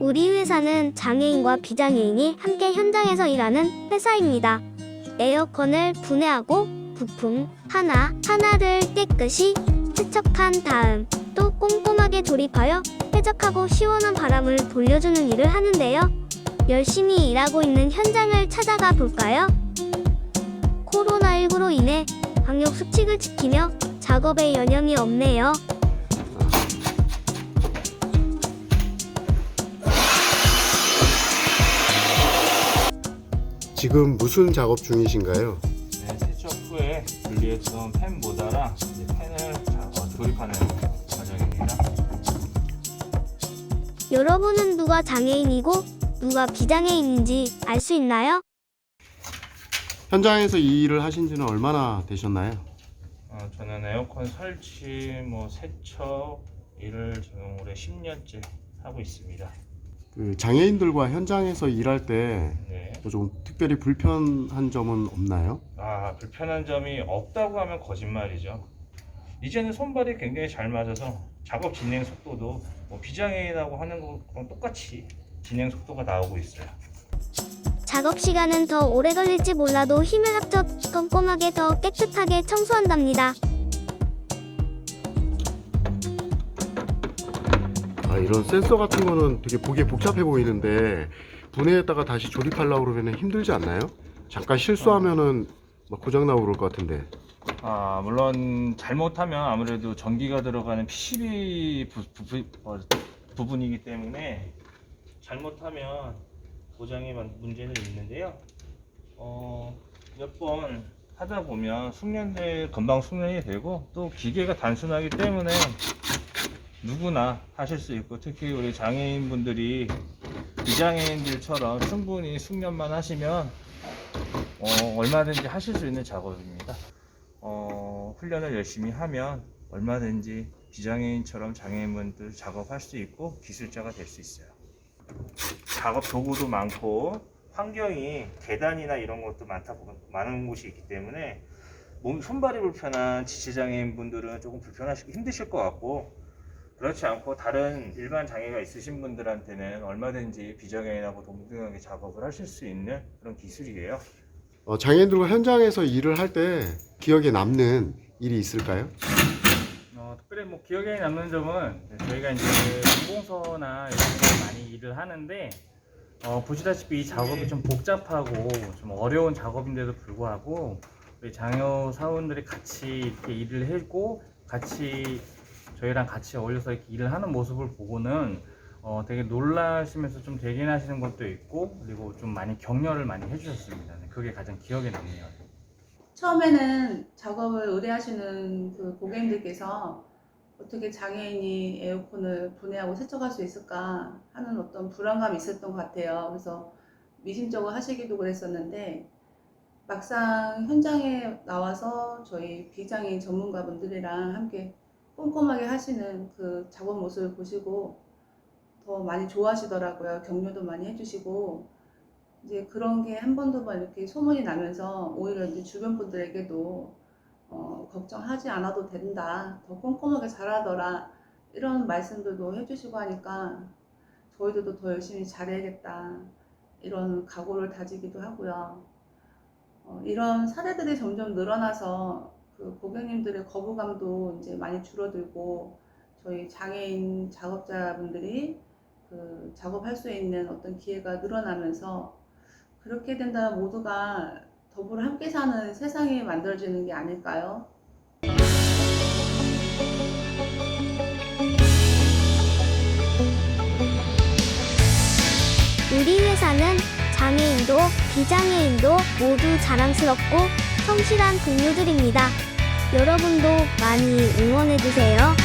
우리 회사는 장애인과 비장애인이 함께 현장에서 일하는 회사입니다. 에어컨을 분해하고 부품 하나 하나를 깨끗이 세척한 다음 또 꼼꼼하게 조립하여 쾌적하고 시원한 바람을 돌려주는 일을 하는데요. 열심히 일하고 있는 현장을 찾아가 볼까요? 코로나19로 인해 방역 수칙을 지키며 작업에 여념이 없네요. 지금 무슨 작업 중이신가요? 네, 세척 후에 분리했던 펜 모자랑 이제 펜을 자- 어, 조립하는 과정입니다. 여러분은 누가 장애인이고 누가 비장애인인지 알 수 있나요? 현장에서 이 일을 하신 지는 얼마나 되셨나요? 어, 저는 에어컨 설치, 뭐 세척 일을 지금 올해 10년째 하고 있습니다. 그 장애인들과 현장에서 일할 때 네. 좀 특별히 불편한 점은 없나요? 아 불편한 점이 없다고 하면 거짓말이죠. 이제는 손발이 굉장히 잘 맞아서 작업 진행 속도도 뭐 비장애인하고 하는 거랑 똑같이 진행 속도가 나오고 있어요. 작업 시간은 더 오래 걸릴지 몰라도 힘을 합쳐 꼼꼼하게 더 깨끗하게 청소한답니다. 아, 이런 센서 같은 거는 되게 보기에 복잡해 보이는데 분해했다가 다시 조립하려고 그러면 힘들지 않나요? 잠깐 실수하면은 막 고장 나고 그럴 것 같은데. 아 물론 잘못하면 아무래도 전기가 들어가는 PCB 부, 부, 어, 부분이기 때문에 잘못하면 고장에 만- 문제는 있는데요. 어, 몇 번 하다 보면 숙련돼 금방 숙련이 되고 또 기계가 단순하기 때문에 누구나 하실 수 있고 특히 우리 장애인분들이 비장애인들처럼 충분히 숙련만 하시면 어, 얼마든지 하실 수 있는 작업입니다. 어, 훈련을 열심히 하면 얼마든지 비장애인처럼 장애인분들 작업할 수 있고 기술자가 될 수 있어요. 작업 도구도 많고 환경이 계단이나 이런 것도 많다 보- 많은 곳이 있기 때문에 몸 손발이 불편한 지체장애인 분들은 조금 불편하시고 힘드실 것 같고 그렇지 않고 다른 일반 장애가 있으신 분들한테는 얼마든지 비장애인하고 동등하게 작업을 하실 수 있는 그런 기술이에요. 어, 장애인들과 현장에서 일을 할 때 기억에 남는 일이 있을까요? 어, 특별히 뭐 기억에 남는 점은 저희가 이제 공공서나 이런 데 많이 일을 하는데 어, 보시다시피 이 작업이 좀 복잡하고 좀 어려운 작업인데도 불구하고 우리 장여 사원들이 같이 이렇게 일을 했고 같이 저희랑 같이 어울려서 이렇게 일을 하는 모습을 보고는 어, 되게 놀라시면서 좀 대견하시는 것도 있고 그리고 좀 많이 격려를 많이 해주셨습니다. 네, 그게 가장 기억에 남네요. 처음에는 작업을 의뢰하시는 그 고객님들께서 어떻게 장애인이 에어컨을 분해하고 세척할 수 있을까 하는 어떤 불안감이 있었던 것 같아요. 그래서 미심쩍어 하시기도 그랬었는데 막상 현장에 나와서 저희 비장애인 전문가분들이랑 함께 꼼꼼하게 하시는 그 작업 모습을 보시고 더 많이 좋아하시더라고요. 격려도 많이 해주시고 이제 그런 게 한번두번 이렇게 소문이 나면서 오히려 이제 주변 분들에게도 어, 걱정하지 않아도 된다. 더 꼼꼼하게 잘하더라. 이런 말씀들도 해주시고 하니까 저희들도 더 열심히 잘해야겠다. 이런 각오를 다지기도 하고요. 어, 이런 사례들이 점점 늘어나서 그 고객님들의 거부감도 이제 많이 줄어들고 저희 장애인 작업자분들이 그 작업할 수 있는 어떤 기회가 늘어나면서 그렇게 된다면 모두가 더불어 함께 사는 세상이 만들어지는 게 아닐까요? 우리 회사는 장애인도 비장애인도 모두 자랑스럽고 성실한 동료들입니다. 여러분도 많이 응원해주세요.